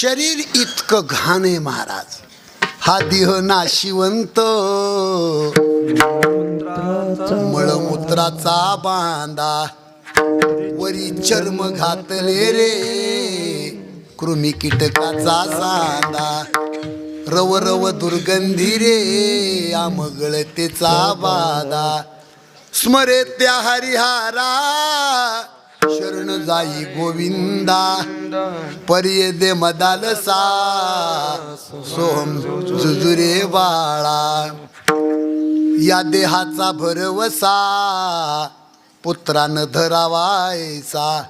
शरीर इतकं घाण आहे महाराज. हा देह नाशिवंत. मळमूत्राचा बांधा. वरी चर्म घातले रे. कृमी कीटकाचा सांदा रव रव दुर्गंधी रे. आमगळतेचा बाधा. स्मरे त्या हरिहारा. शरण जाई गोविंदा पर्ये दे मदालसा सोम जुजुरे बाळा. या देहाचा भरवसा पुत्रानं धरावायचा.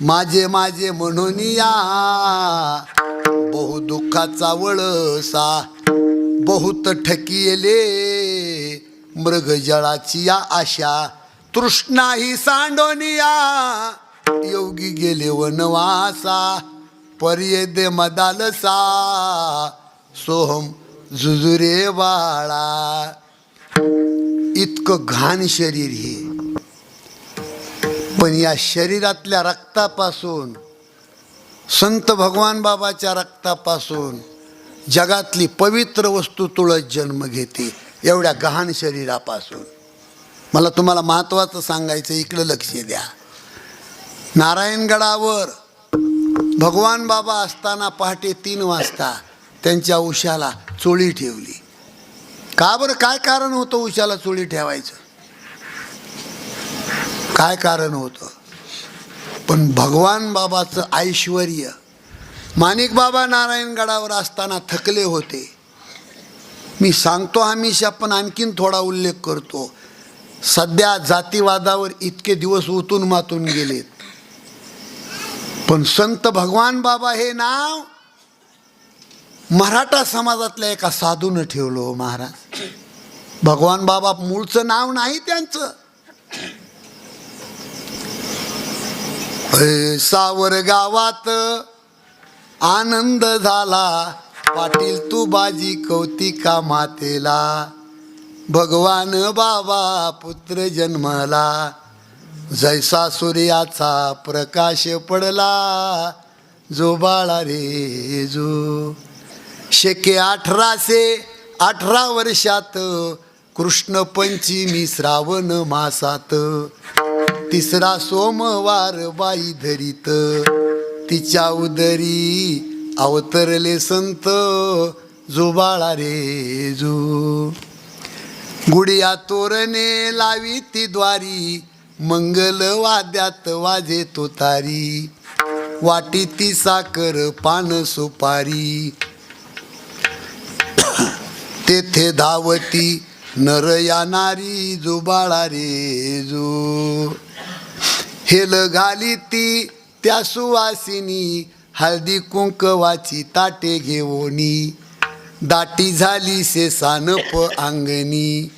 माझे माझे म्हणून या बहु दुःखाचा वळसा. बहुत ठकियले मृगजळाची या आशा. तृष्णा ही सांडोनिया. योगी गेले वनवासा पर्ये दे मदालसा. सोहम जुजुरे बाळा. इतकं घाण शरीर हे. पण या शरीरातल्या रक्तापासून संत भगवान बाबाच्या रक्तापासून जगातली पवित्र वस्तू तुळस जन्म घेते एवढ्या गहाण शरीरापासून. मला तुम्हाला महत्त्वाचं सांगायचं इकडं लक्ष द्या. नारायणगडावर भगवान बाबा असताना पहाटे तीन वाजता त्यांच्या उशाला चोळी ठेवली. का बरं? काय कारण होतं उशाला चोळी ठेवायचं? काय कारण होतं? पण भगवान बाबाचं ऐश्वर माणिक बाबा नारायणगडावर असताना थकले होते. मी सांगतो हमेशा पण आणखीन थोडा उल्लेख करतो. सध्या जातीवादावर इतके दिवस उतून मातून गेलेत. पण संत भगवान बाबा हे नाव मराठा समाजातल्या एका साधूनं ठेवलं हो महाराज. भगवान बाबा मूळचं नाव नाही त्यांचं. सावर गावात आनंद झाला. पाटील तू बाजी कौतिका मातेला. भगवान बाबा पुत्र जन्मला. जैसा सूर्याचा प्रकाश पडला जो बाळा रे जो. शेके अठराशे अठरा वर्षात कृष्ण पंचमी श्रावण मासात तिसरा सोमवार बाई धरीत. तिच्या उदरी अवतरले संत जो बाळा रे जो. गुडिया तोरणे लावी ती द्वारी मंगल वाद्यात वाजे तुतारी वाटी ती साखर पान सुपारी. तेथे धावती नर या नारी जो बाळा रे जो. हेल घाली ती त्या सुवासिनी हळदी कुंकवाची ताटे घेवोनी. दाटी झाली से सानप अंगणी.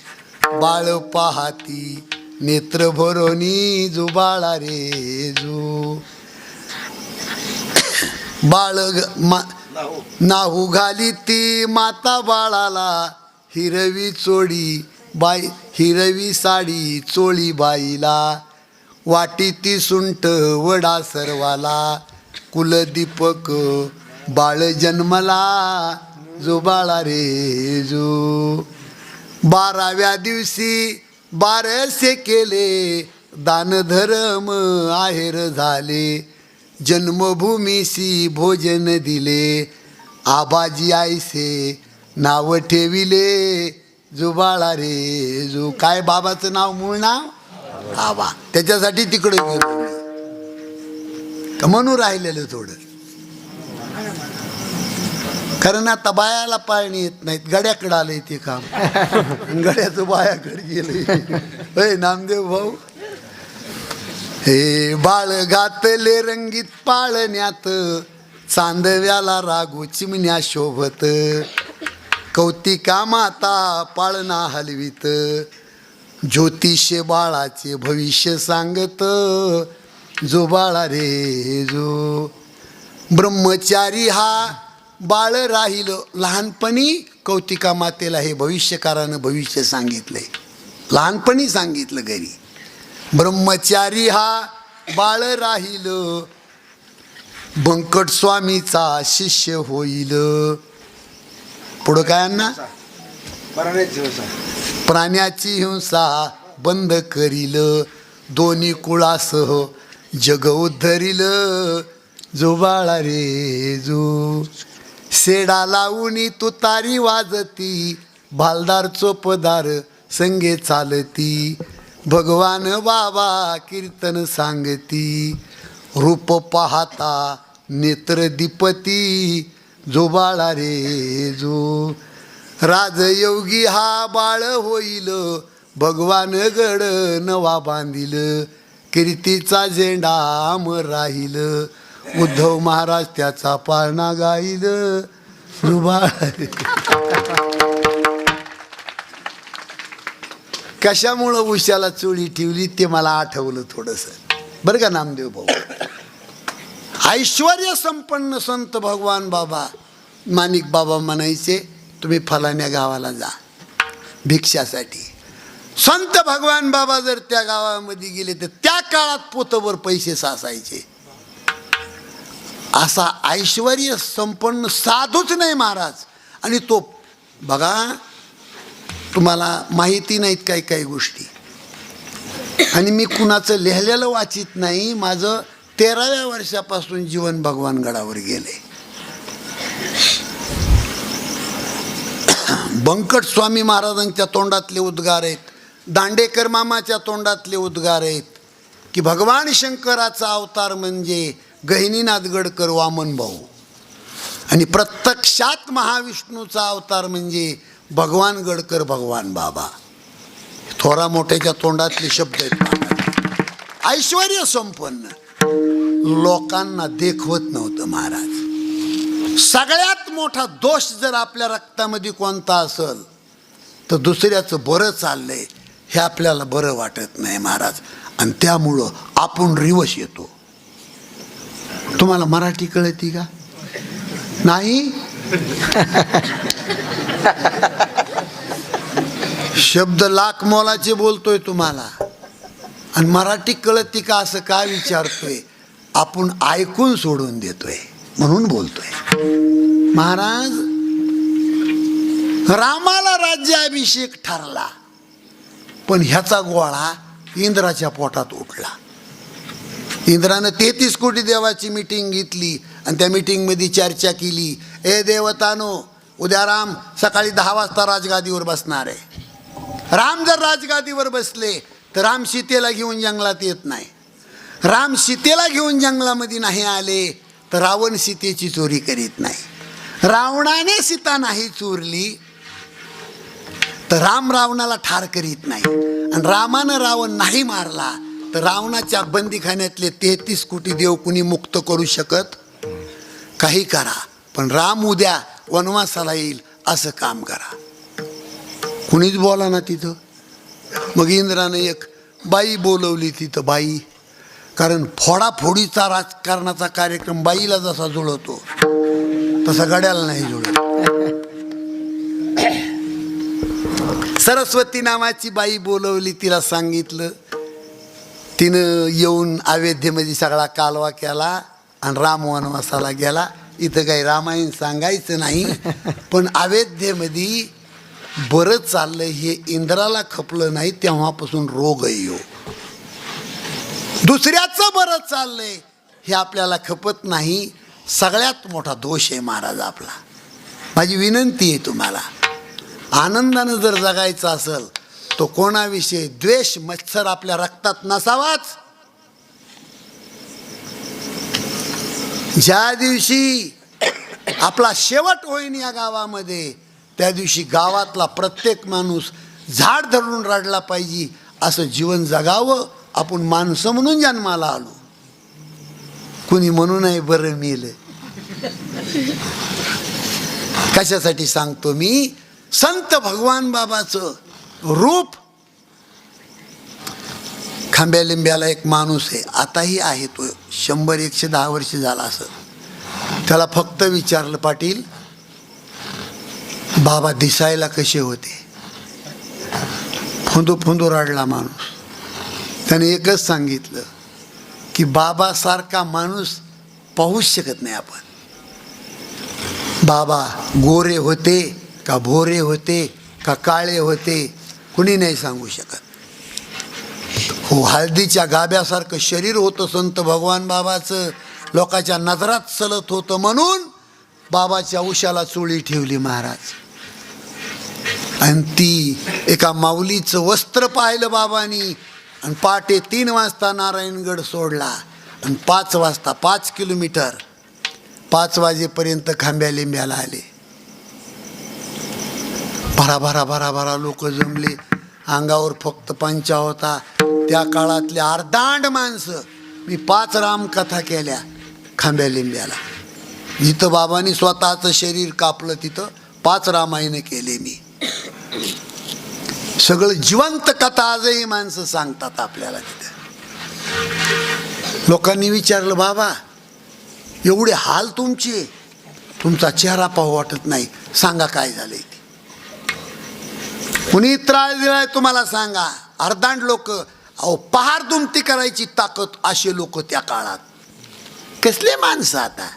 बाळ पाहाती नेत्र भरोनी जुबाळा रे जो. बाळ ग- मा नाहू घाली ती माता बाळाला हिरवी चोळी बाई हिरवी साडी चोळी बाईला. वाटी ती सुंट वडा सर्वाला कुलदीपक बाळ जन्मला जो बाळा रे जो. बाराव्या दिवशी बारसे केले. दानधर्म आहेर झाले. जन्मभूमीशी भोजन दिले. आबाजी आईसे नाव ठेविले. जो बाळा रे जो काय बाबाचं नाव मूळ नाव? आबा. त्याच्यासाठी तिकडे गेलो. तर म्हणून राहिलेलं थोडं? कारण आता बायाला पाळणी येत नाहीत गड्याकडे आलंय ते काम. गड्याचं बायाकडे गेलंय. होय नामदेव भाऊ? हे बाळ घातले रंगीत पाळण्यात चांदव्याला रागू चिमण्या शोभत. कौतिका माता पाळणा हलवीत. ज्योतिष्य बाळाचे भविष्य सांगत. जो बाळा रे जो ब्रह्मचारी हा बाळ राहिलं लहानपणी कौतिका मातेला हे भविष्यकारानं भविष्य सांगितलंय. लहानपणी सांगितलं घरी. ब्रह्मचारी हा बाळ राहिलं बंकट स्वामीचा शिष्य होईल. पुढं काय अण्णा? प्राण्याची हिंसा बंद करील. दोन्ही कुळासह जग उद्धरील. जो बाळा रे जो सेडा लावणी तुतारी वाजती भालदार चोपदार संगे चालती. भगवान बाबा कीर्तन सांगती. रूप पाहता नेत्र दीपती जो बाळा रे जो. राजयोगी हा बाळ होईल भगवान गड नवा बांधील. कीर्तीचा झेंडा अमर राहील. उद्धव महाराज त्याचा पाळणा गाईल. रुबाळ कशामुळं उशाला चोळी ठेवली ते मला आठवलं थोडस. बरं का नामदेव भाऊ? ऐश्वर संपन्न संत भगवान बाबा. माणिक बाबा म्हणायचे तुम्ही फलाण्या गावाला जा. भिक्षासाठी. संत भगवान बाबा जर त्या गावामध्ये गेले तर त्या काळात पोतवर पैसे सासायचे असा ऐश्वर संपन्न साधूच नाही महाराज. आणि तो बघा तुम्हाला माहिती नाहीत काही काही गोष्टी. आणि मी कुणाचं लिहिलेलं वाचित नाही माझं तेराव्या वर्षापासून जीवन भगवान गडावर गेले. बंकट स्वामी महाराजांच्या तोंडातले उद्गार आहेत. दांडेकर मामाच्या तोंडातले उद्गार आहेत. की भगवान शंकराचा अवतार म्हणजे गहिनीनाथ गडकर वामन भाऊ. आणि प्रत्यक्षात महाविष्णूचा अवतार म्हणजे भगवान गडकर भगवान बाबा. थोरा मोठ्याच्या तोंडातले शब्द आहेत ऐश्वर संपन्न. लोकांना देखवत नव्हतं महाराज. सगळ्यात मोठा दोष जर आपल्या रक्तामध्ये कोणता असेल तर दुसऱ्याचं बरं चाललंय हे आपल्याला बरं वाटत नाही महाराज. आणि त्यामुळं आपण रिवश येतो. तुम्हाला मराठी कळती का? नाही? शब्द लाख मोलाचे बोलतोय तुम्हाला. आणि मराठी कळती का असं का विचारतोय? आपण ऐकून सोडून देतोय. म्हणून बोलतोय. महाराज रामाला राज्याभिषेक ठरला. पण ह्याचा गोळा इंद्राच्या पोटात उठला. इंद्रानं तेहतीस कोटी देवाची मिटिंग घेतली आणि त्या मिटिंगमध्ये चर्चा केली. ए देवतानो उद्या राम सकाळी दहा वाजता राजगादीवर बसणार आहे. राम जर राजगादीवर बसले तर राम सीतेला घेऊन जंगलात येत नाही. राम सीतेला घेऊन जंगलामध्ये नाही आले तर रावण सीतेची चोरी करीत नाही. रावणाने सीता नाही चोरली तर राम रावणाला ठार करीत नाही. आणि रामानं रावण नाही मारला तर रावणाच्या बंदीखान्यातले तेहतीस कोटी देव कुणी मुक्त करू शकत? काही करा पण राम उद्या वनवासाला येईल असं काम करा. कुणीच बोला ना तिथं. मग इंद्रानं एक बाई बोलवली तिथं बाई. कारण फोडाफोडीचा राजकारणाचा कार्यक्रम बाईला जसा जुळवतो तसा गड्याला नाही जुळत. सरस्वती नावाची बाई बोलवली तिला सांगितलं तिनं येऊन अयोध्येमध्ये सगळा कालवा केला आणि राम वनवासाला गेला. इथं काही रामायण सांगायचं नाही पण अयोध्येमध्ये बरं चाललं हे इंद्राला खपलं नाही तेव्हापासून रोग येऊ दुसऱ्याचं बरं चाललंय हे आपल्याला खपत नाही. सगळ्यात मोठा दोष आहे महाराज आपला. माझी विनंती आहे तुम्हाला. आनंदानं जर जगायचं असेल तो कोणाविषयी द्वेष मत्सर आपल्या रक्तात नसावाच. ज्या दिवशी आपला शेवट होईन या गावामध्ये त्या दिवशी गावातला प्रत्येक माणूस झाड धरून रडला पाहिजे असं जीवन जगावं आपण माणसं म्हणून जन्माला आलो. कुणी म्हणू नाही बरं मेलं कशासाठी सांगतो मी? संत भगवान बाबाचं रूप खांब्या लिंब्याला एक माणूस आहे. आताही आहे तो. शंभर एकशे दहा वर्ष झाला असं. त्याला फक्त विचारलं पाटील बाबा दिसायला कसे होते? फुंदू फुंदू रडला माणूस. त्याने एकच सांगितलं की बाबासारखा माणूस पाहूच शकत नाही आपण. बाबा गोरे होते का भोरे होते का काळे होते कुणी नाही सांगू शकत. हो हळदीच्या गाभ्यासारखं शरीर होतं संत भगवान बाबाचं लोकांच्या नजरात चलत होतं म्हणून बाबाच्या उशाला चोळी ठेवली महाराज. आणि ती एका माऊलीचं वस्त्र पाहिलं बाबानी आणि पहाटे तीन वाजता नारायणगड सोडला आणि पाच वाजता पाच किलोमीटर पाच वाजेपर्यंत खांब्या लिंब्याला आले. भराभरा भराभरा लोक जमले. अंगावर फक्त पंचा होता. त्या काळातले अर्धांड माणसं. मी पाच रामकथा केल्या खांब्या लिंब्याला. जिथं बाबांनी स्वतःचं शरीर कापलं तिथं पाच रामायण केले मी. सगळं जिवंत कथा आजही माणसं सांगतात आपल्याला तिथं. लोकांनी विचारलं बाबा एवढे हाल तुमचे. तुमचा चेहरा पाहू वाटत नाही. सांगा काय झाले कुणी त्रास दिलाय तुम्हाला सांगा. अर्धांड लोक अहो पहार दुमती करायची ताकद असे लोक त्या काळात. कसले माणसं आता?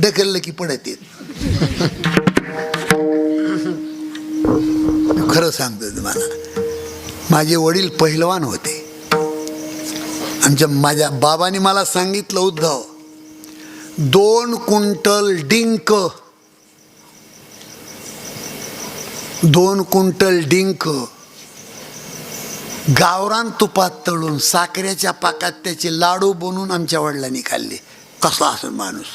ढकललं की पडत येत खरं सांगतो तुम्हाला. माझे वडील पहिलवान होते. आमच्या माझ्या बाबांनी मला सांगितलं उद्धव दोन कुंटल डिंक दोन कुंटल डिंक गावरान तुपात तळून साखरेच्या पाकात त्याचे लाडू बनवून आमच्या वडिलांनी खाल्ले. कसला असेल माणूस.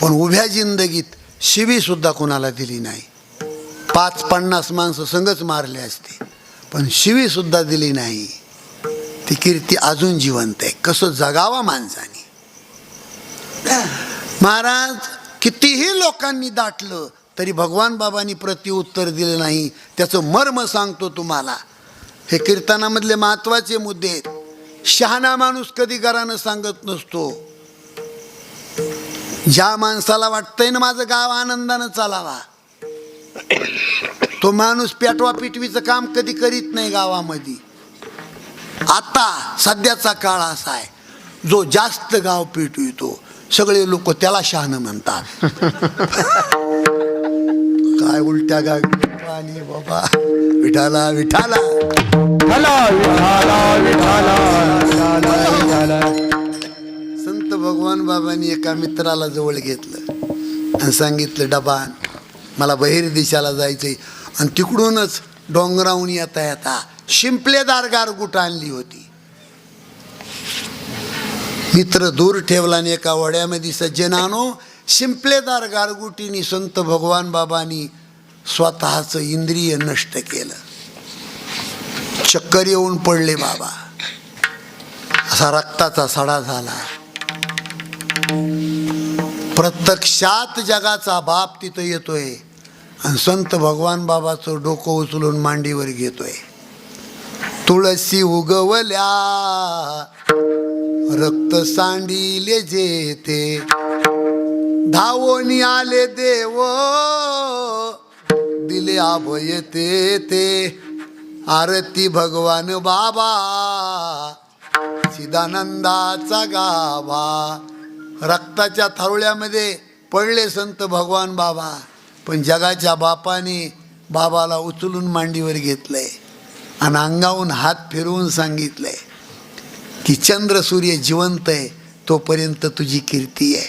पण उभ्या जिंदगीत शिवी सुद्धा कोणाला दिली नाही. पाच पन्नास माणसं संगच मारले असते पण शिवी सुद्धा दिली नाही. ती कीर्ती अजून जिवंत आहे. कसं जगावा माणसाने. महाराज कितीही लोकांनी दाटलं तरी भगवान बाबांनी प्रत्युत्तर दिलं नाही. त्याचं मर्म सांगतो तुम्हाला. हे कीर्तनामधले महत्त्वाचे मुद्दे आहेत. शहाणा माणूस कधी घरानं सांगत नसतो. ज्या माणसाला वाटतंय ना माझं गाव आनंदानं चालावा तो माणूस पेटवा पिटवीचं काम कधी करीत नाही गावामध्ये. आता सध्याचा काळ असा आहे. जो जास्त गाव पेटवितो सगळे लोक त्याला शहाणं म्हणतात. काय उलट्या गावी पाणी बाबा विठाला विठाला. संत भगवान बाबांनी एका मित्राला जवळ घेतलं आणि सांगितलं डबान मला बहिर दिशाला जायचंय. आणि तिकडूनच डोंगराहून येता येता शिंपलेदार गारगुट आणली होती. मित्र दूर ठेवला आणि एका वड्यामध्ये सज्जनानो शिंपलेदार गारगुटीनी संत भगवान बाबांनी स्वतःचं इंद्रिय नष्ट केलं. चक्कर येऊन पडले बाबा. असा रक्ताचा सडा झाला. प्रत्यक्षात जगाचा बाप तिथं येतोय आणि संत भगवान बाबाचं डोकं उचलून मांडीवर घेतोय. तुळशी उगवल्या. रक्त सांडिले जेते. धावोनी आले देव दिले अभय ते ते आरती भगवान बाबा चिदानंदाचा गाभा. रक्ताच्या थारुळ्यामध्ये पडले संत भगवान बाबा पण जगाच्या बापाने बाबाला उचलून मांडीवर घेतलंय आणि अंगाहून हात फिरवून सांगितलंय. की चंद्र सूर्य जिवंत आहे तोपर्यंत तुझी कीर्ती आहे.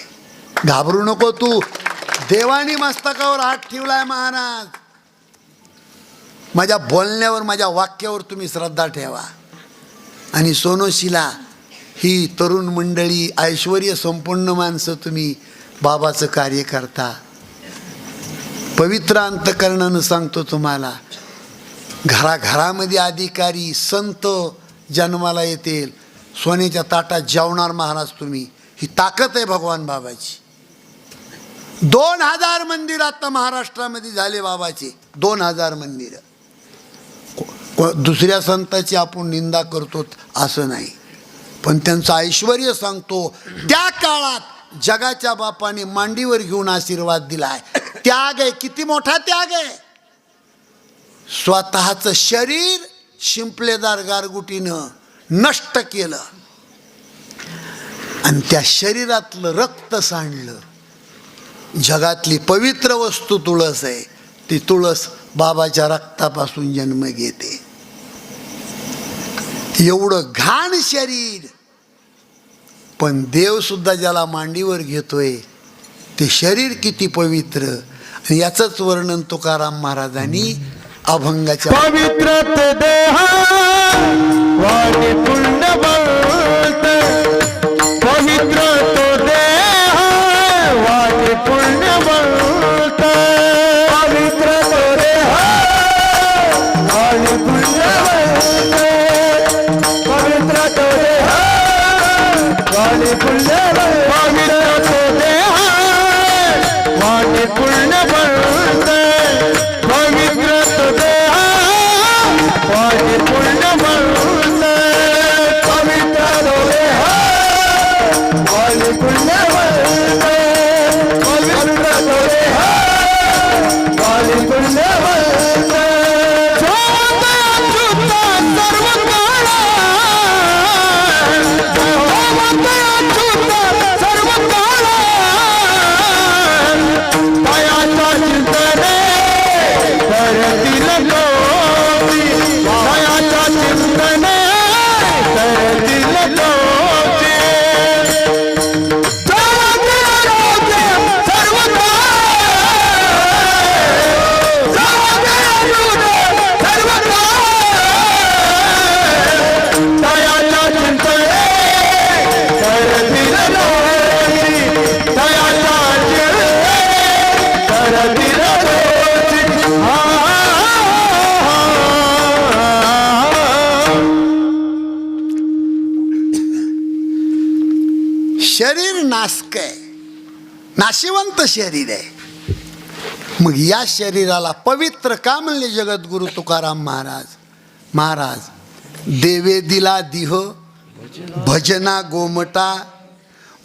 घाबरू नको तू. देवानी मस्तकावर हात ठेवलाय महाराज. माझ्या बोलण्यावर माझ्या वाक्यावर तुम्ही श्रद्धा ठेवा. आणि सोनोशीला ही तरुण मंडळी ऐश्वर संपूर्ण माणसं तुम्ही बाबाचं कार्य करता. पवित्र अंतकरणानं सांगतो तुम्हाला घराघरामध्ये अधिकारी संत जन्माला येतील. सोन्याच्या ताटात जेवणार महाराज तुम्ही. ही ताकद आहे भगवान बाबाची. दोन हजार मंदिर आता महाराष्ट्रामध्ये झाले बाबाचे. दोन हजार मंदिर. दुसऱ्या संताची आपण निंदा करतो असं नाही. पण त्यांचं ऐश्वर सांगतो त्या काळात जगाच्या बापाने मांडीवर घेऊन आशीर्वाद दिला आहे त्याग आहे किती मोठा त्याग आहे. स्वतःचं शरीर शिंपलेदार गारगुटीनं नष्ट केलं. आणि त्या शरीरातलं रक्त सांडलं. जगातली पवित्र वस्तू तुळस आहे. ती तुळस बाबाच्या रक्तापासून जन्म घेते. एवढं घाण शरीर. पण देव सुद्धा ज्याला मांडीवर घेतोय ते शरीर किती पवित्र. याचंच वर्णन तुकाराम महाराजांनी अभंगाच्या पवित्र ते देहा वाणी पुण्य बोलत. पवित्र वाणी शरीर नासक आहे. नाशिवंत शरीर आहे. मग या शरीराला पवित्र का म्हणले जगद्गुरु तुकाराम महाराज? महाराज देवे दिला दिह भजना गोमटा.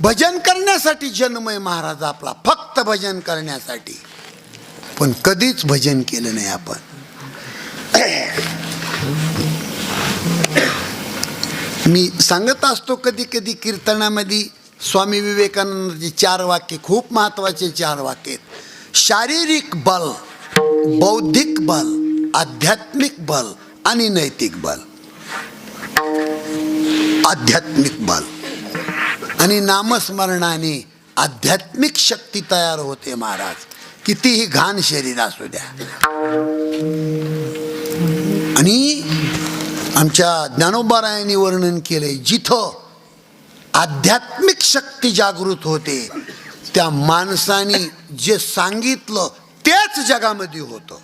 भजन करण्यासाठी जन्मय महाराज आपला फक्त भजन करण्यासाठी. पण कधीच भजन केलं नाही आपण. मी सांगत असतो कधी कधी कीर्तनामध्ये स्वामी विवेकानंदाची चार वाक्य खूप महत्त्वाचे चार वाक्य आहेत. शारीरिक बल बौद्धिक बल आध्यात्मिक बल आणि नैतिक बल. आध्यात्मिक बल. आणि नामस्मरणाने आध्यात्मिक शक्ती तयार होते महाराज. कितीही घाण शरीर असू द्या. आणि आमच्या ज्ञानोबारायांनी वर्णन केलंय जिथं आध्यात्मिक शक्ती जागृत होते. त्या माणसाने जे सांगितलं तेच जगामध्ये होतं.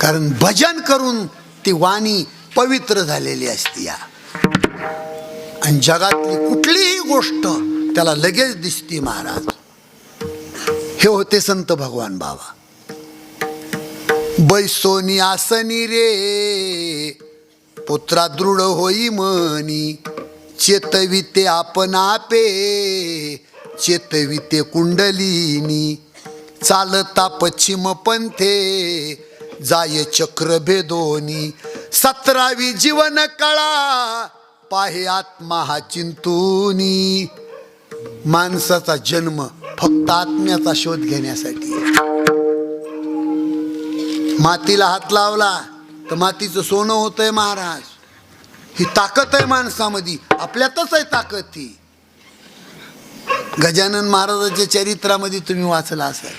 कारण भजन करून ती वाणी पवित्र झालेली असते या. आणि जगातली कुठलीही गोष्ट त्याला लगेच दिसते महाराज. हे होते संत भगवान बाबा. बैसोनी आसनी रे पुत्रा दृढ होई मनी चेतविते आपण आपे चेतविते कुंडलिनी. चालता पश्चिम पंथे जाय चक्र भेदोनी सतरावी जीवन कळा पाहे आत्मा हा चिंतूनी. माणसाचा जन्म फक्त आत्म्याचा शोध घेण्यासाठी. मातीला हात लावला तर मातीचं सोनं होतंय महाराज. ही ताकद आहे माणसामध्ये. आपल्यातच आहे ताकद ती. गजानन महाराजाच्या चरित्रामध्ये तुम्ही वाचला असाल.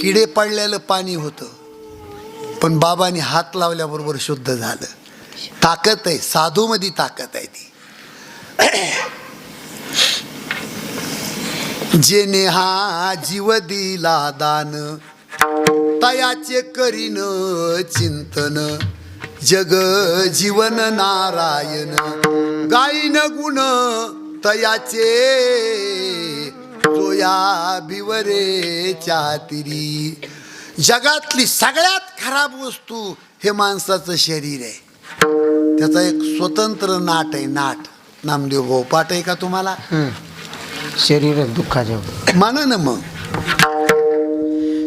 किडे पडलेलं पाणी होतं. पण बाबांनी हात लावल्याबरोबर शुद्ध झालं. ताकद आहे साधूमध्ये ताकद आहे ती. जेने हा जीव दिला दान तयाचे करीन चिंतन. जग जीवन नारायण. गायन गुण तयाचे जोया भिवरे चातिरी. जगातली सगळ्यात खराब वस्तू हे माणसाचं शरीर आहे. त्याचा एक स्वतंत्र नाट आहे नाट. नामदेव भाऊ पाठ आहे का तुम्हाला? शरीर दुःखाचे. म्हणा ना मग.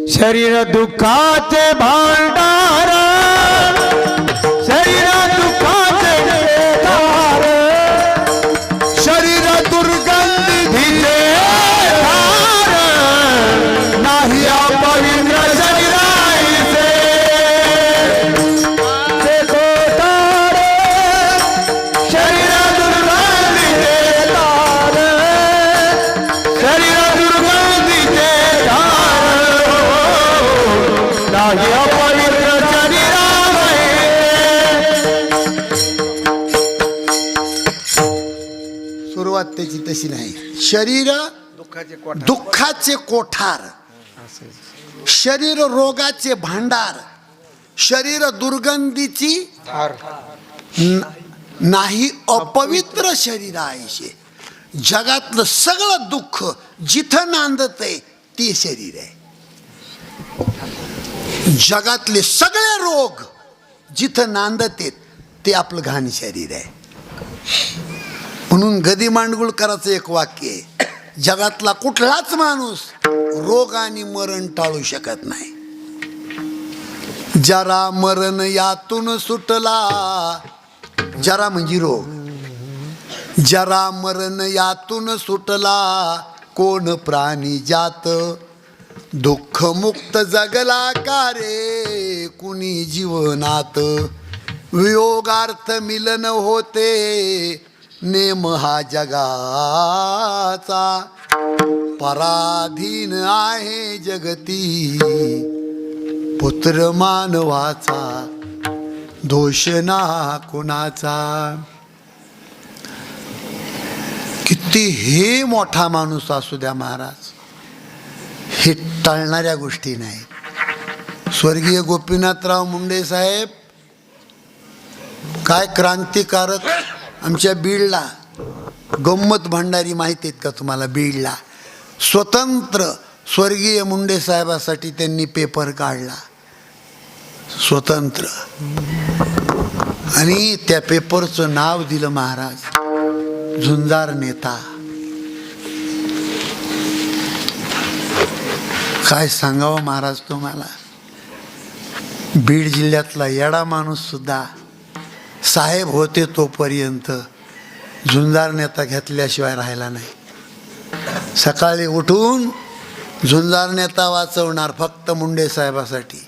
शरीर दुःखाचे भांडार. शरीर दुःखाचे तशी नाही. शरीर दुःखाचे कोठार. शरीर रोगाचे भांडार. शरीर दुर्गंधीची नाही अपवित्र शरीर आहे जगातलं सगळं दुःख जिथं नांदतंय ते शरीर आहे. जगातले सगळे रोग जिथं नांदत आहेत ते आपलं घाण शरीर आहे. म्हणून गदी मांडगुळकराचं एक वाक्य आहे. जगातला कुठलाच माणूस रोग आणि मरण टाळू शकत नाही. जरा मरण यातून सुटला जरा म्हणजे रोग. जरा मरण यातून सुटला कोण प्राणी जात? दुःख मुक्त जगला का रे कुणी जीवनात? वियोगार्थ मिलन होते नेम हा जगाचा पराधीन आहे जगती. पुत्र मानवाचा दोष ना कुणाचा. किती हे मोठा माणूस असू द्या महाराज. हे टळणाऱ्या गोष्टी नाही. स्वर्गीय गोपीनाथराव मुंडे साहेब काय क्रांतिकारक आमच्या बीडला गंमत भंडारी माहिती आहेत का तुम्हाला बीडला? स्वतंत्र स्वर्गीय मुंडे साहेबासाठी त्यांनी पेपर काढला. स्वतंत्र. आणि त्या पेपरचं नाव दिलं महाराज. झुंजार नेता. काय सांगावं महाराज तुम्हाला? बीड जिल्ह्यातला येडा माणूस सुद्धा साहेब होते तोपर्यंत. झुंजार नेता घेतल्याशिवाय राहिला नाही. सकाळी उठून झुंजार नेता वाचवणार फक्त मुंडे साहेबासाठी.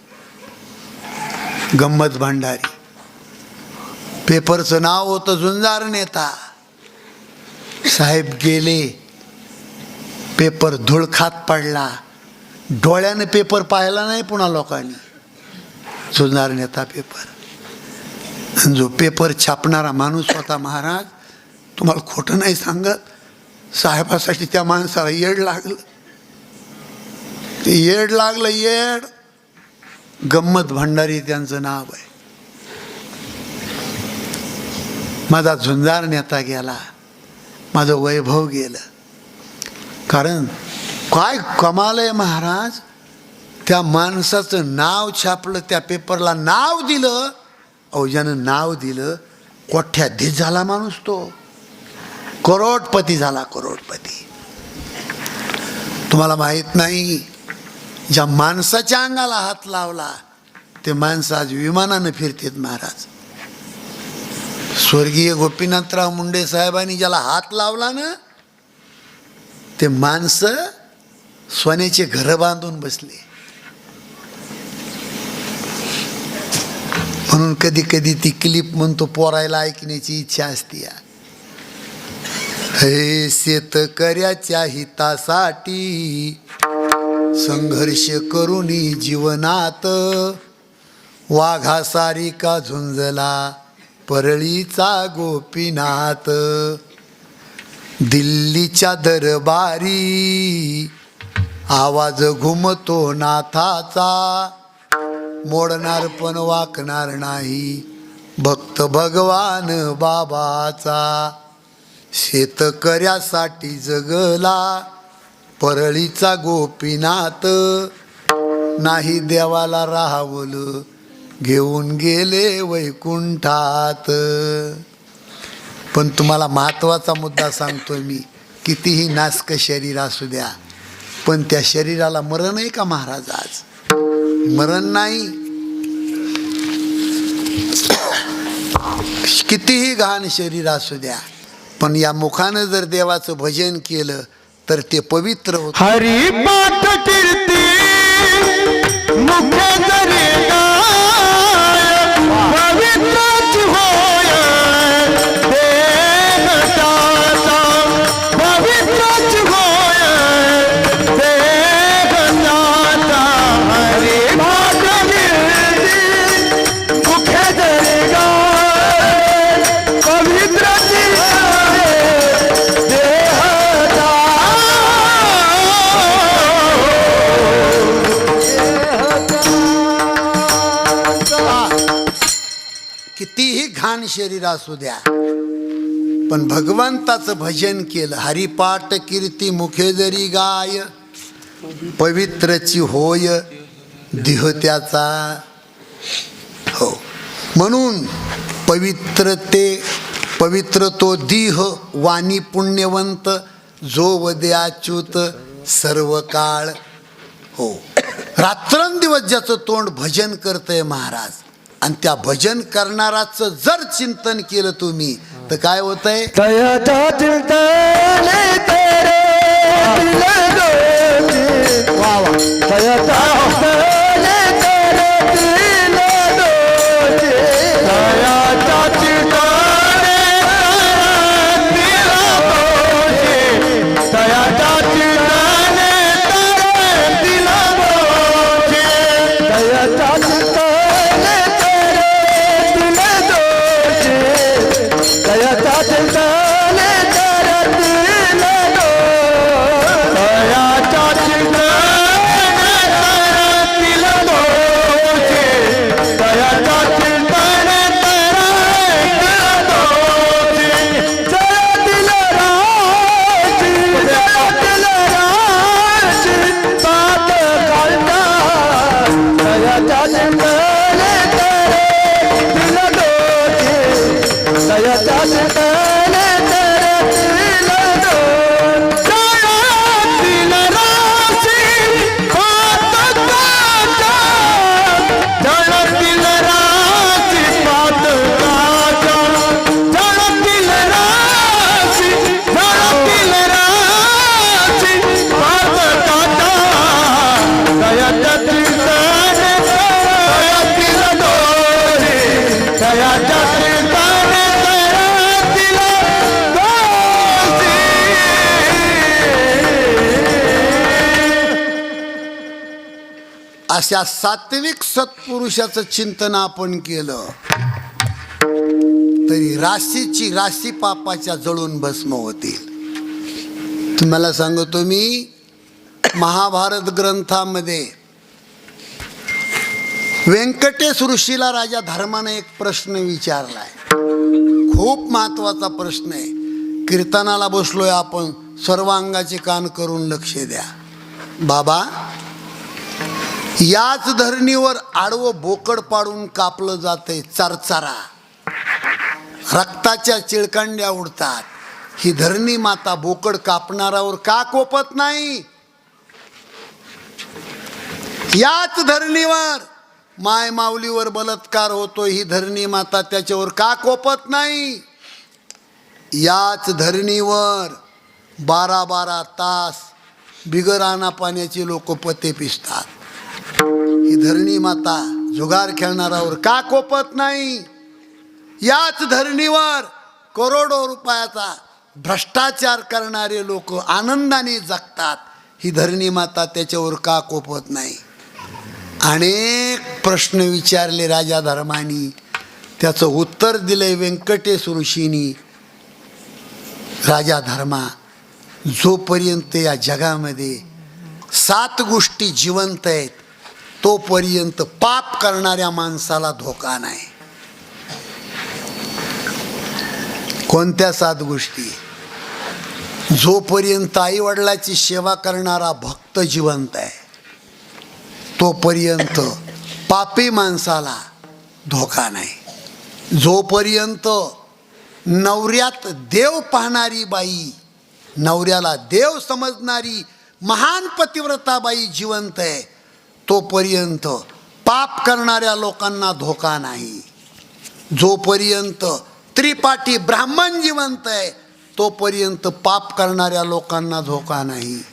गंमत भांडारी. पेपरचं नाव होतं झुंजार नेता. साहेब गेले. पेपर धुळखात पडला. डोळ्याने पेपर पाहिला नाही पुन्हा लोकांनी. झुंजार नेता पेपर. आणि जो पेपर छापणारा माणूस होता महाराज तुम्हाला खोटं नाही सांगत? साहेबासाठी त्या माणसाला येड लागलं. ते येड लागलं येड. गंमत भंडारी त्यांचं नाव आहे. माझा झुंजार नेता गेला. माझं वैभव गेलं. कारण काय कमाल आहे महाराज? त्या माणसाचं नाव छापलं त्या पेपरला नाव दिलं अवजानं नाव दिलं कोठ्याधीश झाला माणूस तो? करोडपती झाला करोडपती. तुम्हाला माहीत नाही ज्या माणसाच्या अंगाला हात लावला ते माणसं आज विमानानं फिरतेत महाराज. स्वर्गीय गोपीनाथराव मुंडे साहेबांनी ज्याला हात लावला ना ते माणसं सोन्याचे घरं बांधून बसले. म्हणून कधी कधी ती क्लिप म्हणतो पोरायला ऐकण्याची इच्छा असते या. हे शेतकऱ्याच्या हितासाठी संघर्ष करुनी जीवनात वाघा सारिका झुंजला परळीचा गोपीनाथ. दिल्लीच्या दरबारी आवाज घुमतो नाथाचा. मोडणार पण वाकणार नाही. भक्त भगवान बाबाचा शेतकऱ्यासाठी जगला परळीचा गोपीनाथ. नाही देवाला राहावलं घेऊन गेले वैकुंठात. पण तुम्हाला महत्त्वाचा मुद्दा सांगतोय मी कितीही नासक शरीर असू द्या पण त्या शरीराला मरण आहे का महाराज आज? मरण नाही. कितीही घाण शरीर असू द्या पण या मुखानं जर देवाचं भजन केलं तर ते पवित्र होत. हरी असू द्या. पण भगवंताचं भजन केलं हरिपाठ कीर्ती मुखे जरी गाय पवित्रची होय देह त्याचा. हो. म्हणून पवित्र ते पवित्र तो दिह वाणी पुण्यवंत जो वद्याच्युत सर्व काळ हो. रात्रंदिवस ज्याचं तोंड भजन करतंय महाराज आणि त्या भजन करणाराचं जर चिंतन केलं तुम्ही तर काय होतंय? अशा सात्विक सत्पुरुषाचं चिंतन आपण केलं. तरी राशीची राशी पापाच्या जळून भस्म होतील. तुम्हाला सांगतो मी महाभारत ग्रंथामध्ये व्यंकटेश ऋषीला राजा धर्माने एक प्रश्न विचारलाय. खूप महत्त्वाचा प्रश्न आहे. कीर्तनाला बसलोय आपण सर्वांगाचे कान करून लक्ष द्या. बाबा याच धरणीवर आडवं बोकड पाडून कापलं जातंय चरचारा. रक्ताच्या चिळकांड्या उडतात. ही धरणी माता बोकड कापणारावर का कोपत नाही? याच धरणीवर माय माऊलीवर बलात्कार होतो ही धरणी माता त्याच्यावर का कोपत नाही? याच धरणीवर बारा बारा तास बिगर पाण्याची लोक पते पिसतात. ही धरणी माता जुगार खेळणारावर का कोपत नाही? याच धरणीवर करोडो रुपयाचा भ्रष्टाचार करणारे लोक आनंदाने जगतात. ही धरणी माता त्याच्यावर का कोपत नाही? अनेक प्रश्न विचारले राजा धर्मानी. त्याचं उत्तर दिलंय व्यंकटेश ऋषीनी. राजा धर्मा जोपर्यंत या जगामध्ये सात गोष्टी जिवंत आहेत तोपर्यंत पाप करणाऱ्या माणसाला धोका नाही. कोणत्या सात गोष्टी जोपर्यंत आई वडिलाची सेवा करणारा भक्त जिवंत आहे तोपर्यंत पापी माणसाला धोका नाही. जोपर्यंत नवऱ्यात देव पाहणारी बाई नवऱ्याला देव समजणारी महान पतिव्रता बाई जिवंत आहे तोपर्यंत पाप करणाऱ्या लोकांना धोका नाही. जोपर्यंत त्रिपाठी ब्राह्मण जिवंत आहे तोपर्यंत पाप करणाऱ्या लोकांना धोका नाही.